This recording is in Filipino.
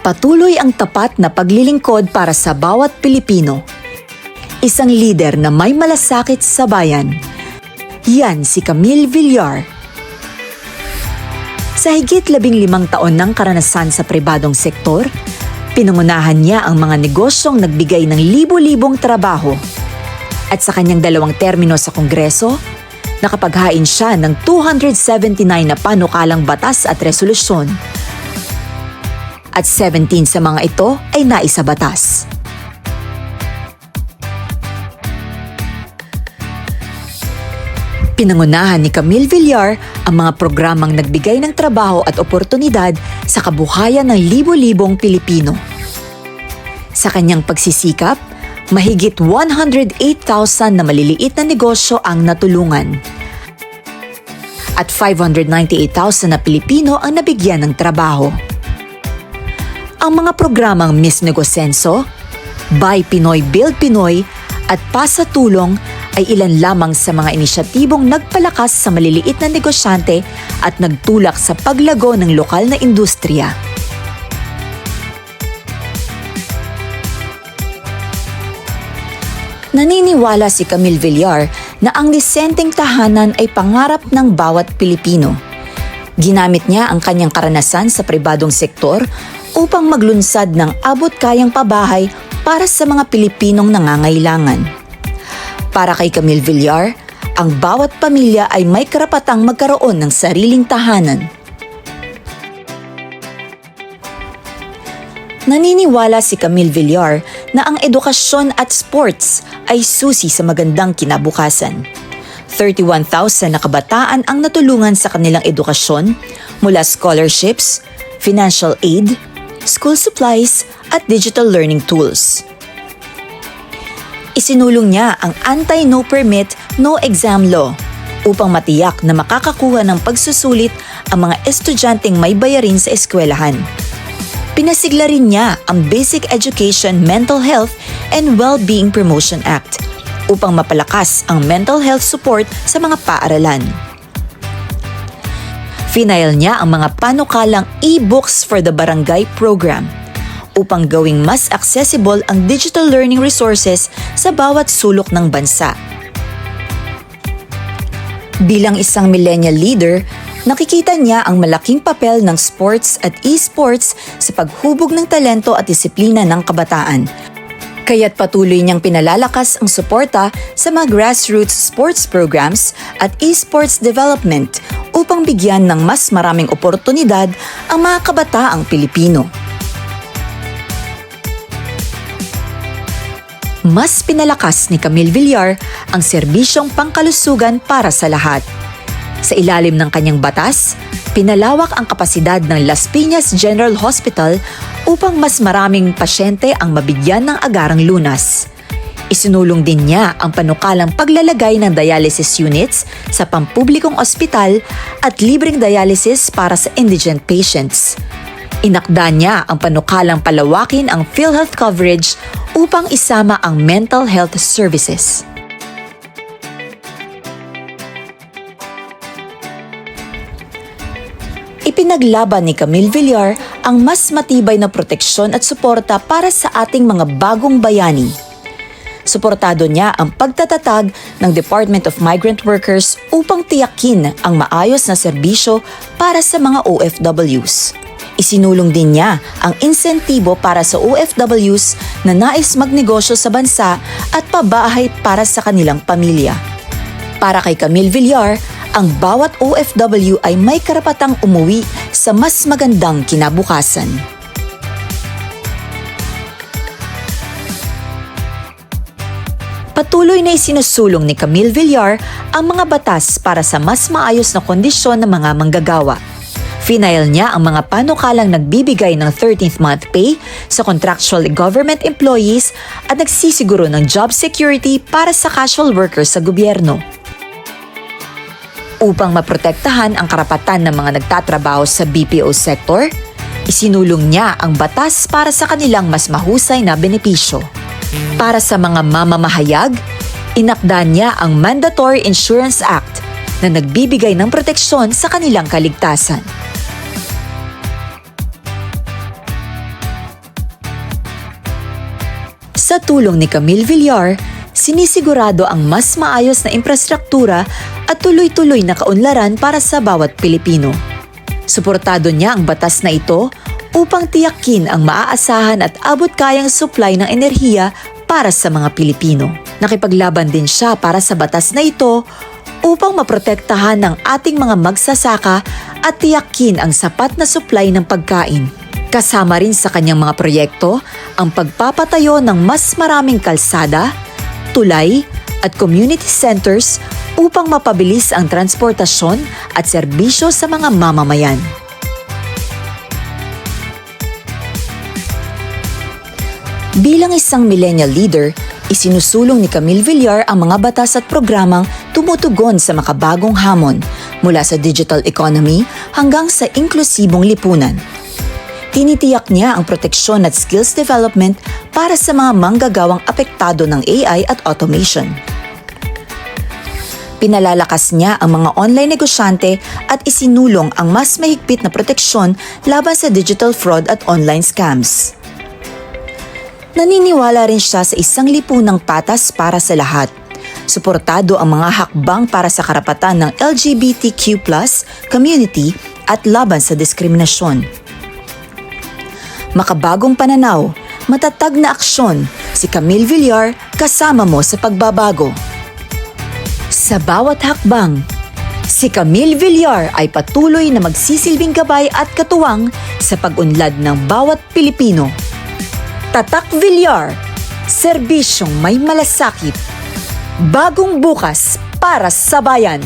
Patuloy ang tapat na paglilingkod para sa bawat Pilipino. Isang lider na may malasakit sa bayan. Yan si Camille Villar. Sa higit labing limang taon ng karanasan sa pribadong sektor, pinangunahan niya ang mga negosyong nagbigay ng libo-libong trabaho. At sa kanyang dalawang termino sa Kongreso, nakapaghain siya ng 279 na panukalang batas at resolusyon. At 17 sa mga ito ay naisabatas. Pinangunahan ni Camille Villar ang mga programang nagbigay ng trabaho at oportunidad sa kabuhayan ng libo-libong Pilipino. Sa kanyang pagsisikap, mahigit 108,000 na maliliit na negosyo ang natulungan. At 598,000 na Pilipino ang nabigyan ng trabaho. Ang mga programang Miss Negosenso, Buy Pinoy Build Pinoy at Pasa Tulong ay ilan lamang sa mga inisyatibong nagpalakas sa maliliit na negosyante at nagtulak sa paglago ng lokal na industriya. Naniniwala si Camille Villar na ang disenteng tahanan ay pangarap ng bawat Pilipino. Ginamit niya ang kanyang karanasan sa pribadong sektor upang maglunsad ng abot-kayang pabahay para sa mga Pilipinong nangangailangan. Para kay Camille Villar, ang bawat pamilya ay may karapatang magkaroon ng sariling tahanan. Naniniwala si Camille Villar na ang edukasyon at sports ay susi sa magandang kinabukasan. 31,000 na kabataan ang natulungan sa kanilang edukasyon mula scholarships, financial aid, school supplies at digital learning tools. Isinulong niya ang anti-no permit, no exam law upang matiyak na makakakuha ng pagsusulit ang mga estudyanteng may bayarin sa eskwelahan. Pinasigla rin niya ang Basic Education Mental Health and Well-Being Promotion Act upang mapalakas ang mental health support sa mga paaralan. Final niya ang mga panukalang e-books for the barangay program upang gawing mas accessible ang digital learning resources sa bawat sulok ng bansa. Bilang isang millennial leader, nakikita niya ang malaking papel ng sports at e-sports sa paghubog ng talento at disiplina ng kabataan. Kaya't patuloy niyang pinalalakas ang suporta sa mga grassroots sports programs at e-sports development upang bigyan ng mas maraming oportunidad ang mga kabataang Pilipino. Mas pinalakas ni Camille Villar ang serbisyong pangkalusugan para sa lahat. Sa ilalim ng kanyang batas, pinalawak ang kapasidad ng Las Piñas General Hospital upang mas maraming pasyente ang mabigyan ng agarang lunas. Isinulong din niya ang panukalang paglalagay ng dialysis units sa pampublikong ospital at libreng dialysis para sa indigent patients. Inakda niya ang panukalang palawakin ang PhilHealth coverage upang isama ang mental health services. Ipinaglaban ni Camille Villar ang mas matibay na proteksyon at suporta para sa ating mga bagong bayani. Suportado niya ang pagtatatag ng Department of Migrant Workers upang tiyakin ang maayos na serbisyo para sa mga OFWs. Isinulong din niya ang insentibo para sa OFWs na nais magnegosyo sa bansa at pabahay para sa kanilang pamilya. Para kay Camille Villar, ang bawat OFW ay may karapatang umuwi sa mas magandang kinabukasan. Patuloy na isinusulong ni Camille Villar ang mga batas para sa mas maayos na kondisyon ng mga manggagawa. Final niya ang mga panukalang nagbibigay ng 13th month pay sa contractual government employees at nagsisiguro ng job security para sa casual workers sa gobyerno. Upang maprotektahan ang karapatan ng mga nagtatrabaho sa BPO sector, isinulong niya ang batas para sa kanilang mas mahusay na benepisyo. Para sa mga mamamahayag, inakda niya ang Mandatory Insurance Act na nagbibigay ng proteksyon sa kanilang kaligtasan. Sa tulong ni Camille Villar, sinisigurado ang mas maayos na infrastruktura at tuloy-tuloy na kaunlaran para sa bawat Pilipino. Suportado niya ang batas na ito upang tiyakin ang maaasahan at abot kayang supply ng enerhiya para sa mga Pilipino. Nakipaglaban din siya para sa batas na ito upang maprotektahan ng ating mga magsasaka at tiyakin ang sapat na supply ng pagkain. Kasama rin sa kanyang mga proyekto ang pagpapatayo ng mas maraming kalsada, tulay at community centers upang mapabilis ang transportasyon at serbisyo sa mga mamamayan. Bilang isang millennial leader, isinusulong ni Camille Villar ang mga batas at programang tumutugon sa makabagong hamon mula sa digital economy hanggang sa inklusibong lipunan. Tinitiyak niya ang proteksyon at skills development para sa mga manggagawang apektado ng AI at automation. Pinalalakas niya ang mga online negosyante at isinulong ang mas mahigpit na proteksyon laban sa digital fraud at online scams. Naniniwala rin siya sa isang lipunang patas para sa lahat. Suportado ang mga hakbang para sa karapatan ng LGBTQ community at laban sa diskriminasyon. Makabagong pananaw, matatag na aksyon, si Camille Villar kasama mo sa pagbabago. Sa bawat hakbang, si Camille Villar ay patuloy na magsisilbing gabay at katuwang sa pag-unlad ng bawat Pilipino. Tatak Villar, serbisyong may malasakit. Bagong bukas para sa bayan.